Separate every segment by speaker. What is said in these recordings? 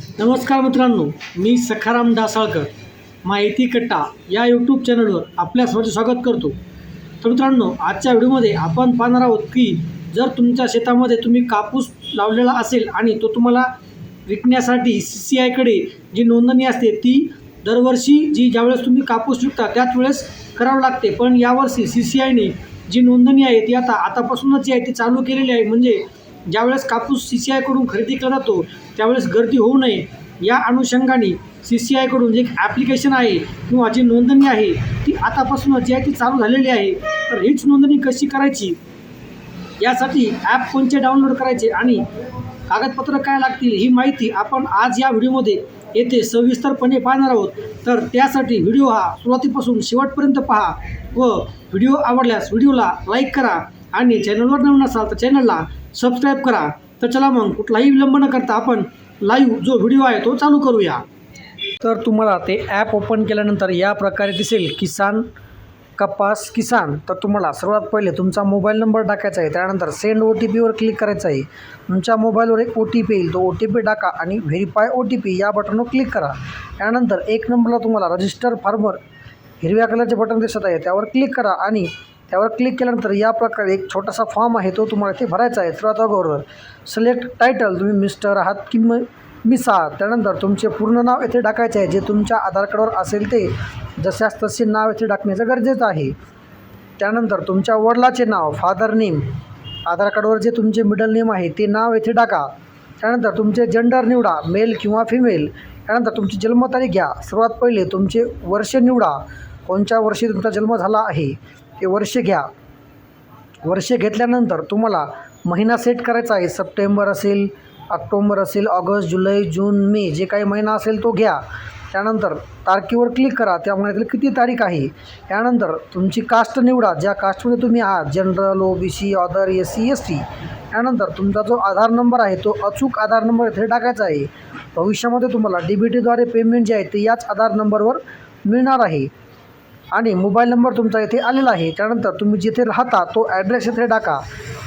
Speaker 1: नमस्कार मित्रांनो मी सखाराम डासाळकर माहिती कट्टा या यूट्यूब चॅनलवर आपल्या सर्वांचे स्वागत करतो. तर मित्रांनो आजच्या व्हिडिओमध्ये आपण पाहणार आहोत की जर तुमच्या शेतामध्ये तुम्ही कापूस लावलेला असेल आणि तो तुम्हाला विकण्यासाठी सी सी आयकडे जी नोंदणी असते ती दरवर्षी जी ज्यावेळेस तुम्ही कापूस विकता त्याच वेळेस करावं लागते. पण यावर्षी सी सी आयने जी नोंदणी आहे ती आता आतापासूनच जी आहे ती चालू केलेली आहे. म्हणजे ज्यावेळेस कापूस सी सी आयकडून खरेदी केला जातो त्यावेळेस गर्दी होऊ नये. या अनुषंगाने सी सी आयकडून जे ॲप्लिकेशन आहे किंवा जी नोंदणी आहे ती आतापासूनच जी आहे ती चालू झालेली आहे. तर हीच नोंदणी कशी करायची? यासाठी ॲप कोणते डाउनलोड करायचे आणि कागदपत्र काय लागतील ही माहिती आपण आज या व्हिडिओमध्ये येथे सविस्तरपणे पाहणार आहोत. तर त्यासाठी व्हिडिओ हा सुरुवातीपासून शेवटपर्यंत पहा व व्हिडिओ आवडल्यास व्हिडिओला लाईक करा आणि चॅनलवर नवीन असाल तर चॅनलला सबस्क्राईब करा. तर चला मग कुठलाही विलंब न करता आपण लाईव्ह जो व्हिडिओ आहे तो चालू करूया. तर तुम्हाला ते ॲप ओपन केल्यानंतर या प्रकारे दिसेल किसान कपास किसान. तर तुम्हाला सर्वात पहिले तुमचा मोबाईल नंबर टाकायचा आहे. त्यानंतर सेंड ओ टी पीवर क्लिक करायचं आहे. तुमच्या मोबाईलवर एक ओ टी पी येईल. तो ओ टी पी टाका आणि व्हेरीफाय ओ टी पी या बटनवर क्लिक करा. त्यानंतर एक नंबरला तुम्हाला रजिस्टर फार्मर हिरव्या कलरचे बटन दिसत आहे. त्यावर क्लिक करा आणि त्यावर क्लिक केल्यानंतर या प्रकारे एक छोटासा फॉर्म आहे तो तुम्हाला इथे भरायचा आहे. सर्वात अगोदर सिलेक्ट टायटल तुम्ही मिस्टर आहात की म मिस आहात. त्यानंतर तुमचे पूर्ण नाव येथे टाकायचे आहे जे तुमच्या आधार कार्डवर असेल ते जशास तसे नाव येथे टाकण्याचं गरजेचं आहे. त्यानंतर तुमच्या वडिलाचे नाव फादर नेम आधार कार्डवर जे तुमचे मिडल नेम आहे ते नाव येथे टाका. त्यानंतर तुमचे जेंडर निवडा मेल किंवा फिमेल त्यानंतर तुमची जन्मतारीख घ्या. सर्वात पहिले तुमचे वर्ष निवडा. कोणत्या वर्षी तुमचा जन्म झाला आहे? ते वर्ष घ्या. वर्ष घेतल्यानंतर तुम्हाला महिना सेट करायचा आहे. सप्टेंबर असेल ऑक्टोंबर असेल ऑगस्ट जुलै जून मे जे काही महिना असेल तो घ्या. त्यानंतर तारखेवर क्लिक करा. त्या महिन्यातील किती तारीख आहे? त्यानंतर तुमची कास्ट निवडा. ज्या कास्टमध्ये तुम्ही आहात general O B C other S C S T त्यानंतर तुमचा जो आधार नंबर आहे तो अचूक आधार नंबर इथे टाकायचा आहे. भविष्यामध्ये तुम्हाला डी बी टीद्वारे पेमेंट जे आहे ते याच आधार नंबरवर मिळणार आहे. आणि मोबाईल नंबर तुमचा इथे आलेला आहे. त्यानंतर तुम्ही जिथे राहता तो ॲड्रेस इथे टाका.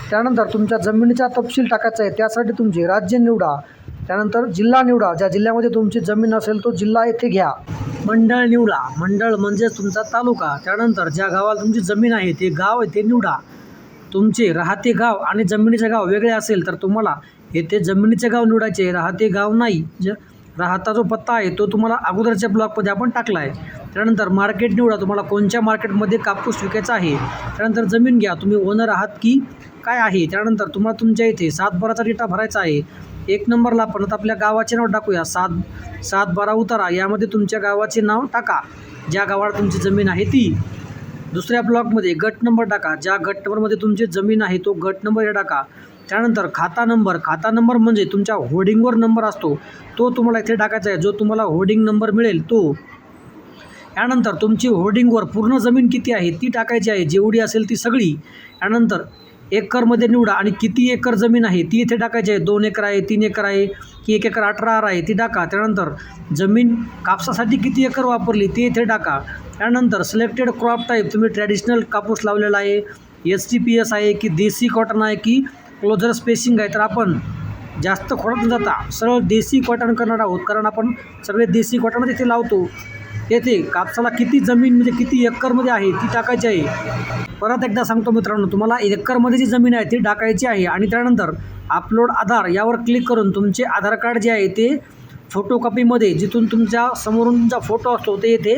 Speaker 1: त्यानंतर तुमच्या जमिनीचा तपशील टाकायचा आहे. त्यासाठी तुमचे राज्य निवडा. त्यानंतर जिल्हा निवडा. ज्या जिल्ह्यामध्ये तुमची जमीन असेल तो जिल्हा येथे घ्या. मंडळ निवडा. मंडळ म्हणजेच तुमचा तालुका. त्यानंतर ज्या गावाला तुमची जमीन आहे ते गाव येथे निवडा. तुमचे राहते गाव आणि जमिनीचे गाव वेगळे असेल तर तुम्हाला येथे जमिनीचे गाव निवडायचे. राहते गाव नाही. ज राहता जो पत्ता आहे तो तुम्हाला अगोदरच्या ब्लॉकमध्ये आपण टाकला आहे. त्यानंतर मार्केट निवडा तुम्हाला कोणत्या मार्केटमध्ये कापूस विकायचा आहे? त्यानंतर जमीन घ्या तुम्ही ओनर आहात की काय आहे? त्यानंतर तुम्हाला तुमच्या इथे सात बाराचा डेटा भरायचा आहे. एक नंबरला आपण आता आपल्या गावाचे नाव टाकूया. सात सात बारा उतारा यामध्ये तुमच्या गावाचे नाव टाका. ज्या गावाला तुमची जमीन आहे ती. दुसऱ्या ब्लॉकमध्ये गट नंबर टाका. ज्या गट नंबरमध्ये तुमची जमीन आहे तो गट नंबर हे टाका. त्यानंतर खाता नंबर. खाता नंबर म्हणजे तुमच्या होर्डिंगवर नंबर असतो. तो तुम्हाला इथे टाकायचा आहे. जो तुम्हाला होर्डिंग नंबर मिळेल तो. यानंतर तुमची होर्डिंगवर पूर्ण जमीन किती आहे ती टाकायची आहे. जेवढी असेल ती सगळी. यानंतर एकरमध्ये निवडा आणि किती एकर जमीन आहे ती इथे टाकायची आहे. दोन एकर आहे तीन एकर आहे की एक एकर अठरा आर आहे ती टाका. त्यानंतर जमीन कापसासाठी किती एकर वापरली ती इथे टाका. त्यानंतर सिलेक्टेड क्रॉप टाईप तुम्ही ट्रॅडिशनल कापूस लावलेला आहे. एस टी पी एस आहे की देसी कॉटन आहे की क्लोजर स्पेसिंग आहे तर आपण जास्त खोडत न जाता. सरळ देसी कॉटन करणार आहोत कारण आपण सगळे देसी कॉटन तिथे लावतो. येथे कापसाला किती जमीन म्हणजे किती एकरमध्ये आहे ती टाकायची आहे. परत एकदा सांगतो मित्रांनो तुम्हाला एकरमध्ये जी जमीन आहे ती टाकायची आहे. आणि त्यानंतर अपलोड आधार यावर क्लिक करून तुमचे आधार कार्ड जे आहे ते फोटोकॉपीमध्ये जिथून तुमच्या समोरून तुमचा फोटो असतो ते येथे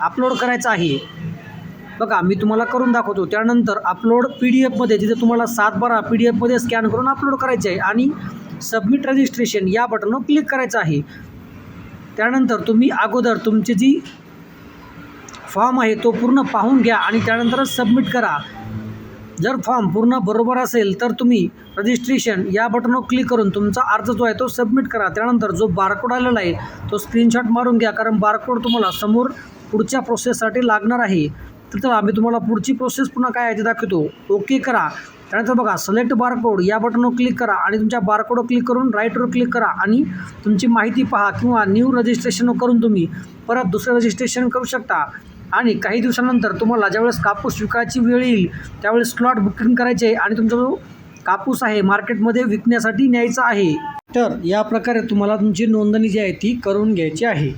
Speaker 1: अपलोड करायचा आहे. बघा मी तुम्हाला करून दाखवतो. त्यानंतर अपलोड पी डी एफमध्ये जिथे तुम्हाला सात बारा पी डी एफमध्ये स्कॅन करून अपलोड करायचे आहे आणि सबमिट रजिस्ट्रेशन या बटनवर क्लिक करायचं आहे. त्यानंतर तुम्ही अगोदर तुमची जी फॉर्म आहे तो पूर्ण पाहून घ्या आणि त्यानंतरच सबमिट करा. जर फॉर्म पूर्ण बरोबर असेल तर तुम्ही रजिस्ट्रेशन या बटनवर क्लिक करून तुमचा अर्ज जो आहे तो सबमिट करा. त्यानंतर जो बारकोड आलेला आहे तो स्क्रीनशॉट मारून घ्या कारण बारकोड तुम्हाला समोर पुढच्या प्रोसेससाठी लागणार आहे. तर चला आम्ही तुम्हाला पुढची प्रोसेस पुन्हा काय आहे ते दाखवतो. ओके करा. त्यानंतर बघा सिलेक्ट बारकोड या बटनवर क्लिक करा आणि तुमच्या बारकोडवर क्लिक करून राईटवर क्लिक करा आणि तुमची माहिती पहा किंवा न्यू रजिस्ट्रेशन करून तुम्ही परत दुसरं रजिस्ट्रेशन करू शकता. आणि काही दिवसानंतर तुम्हाला ज्यावेळेस कापूस विकायची वेळ येईल त्यावेळेस स्लॉट बुकिंग करायचे आहे आणि तुमचा जो कापूस आहे मार्केटमध्ये विकण्यासाठी न्यायचा आहे. तर या प्रकारे तुम्हाला तुमची नोंदणी जी आहे ती करून घ्यायची आहे.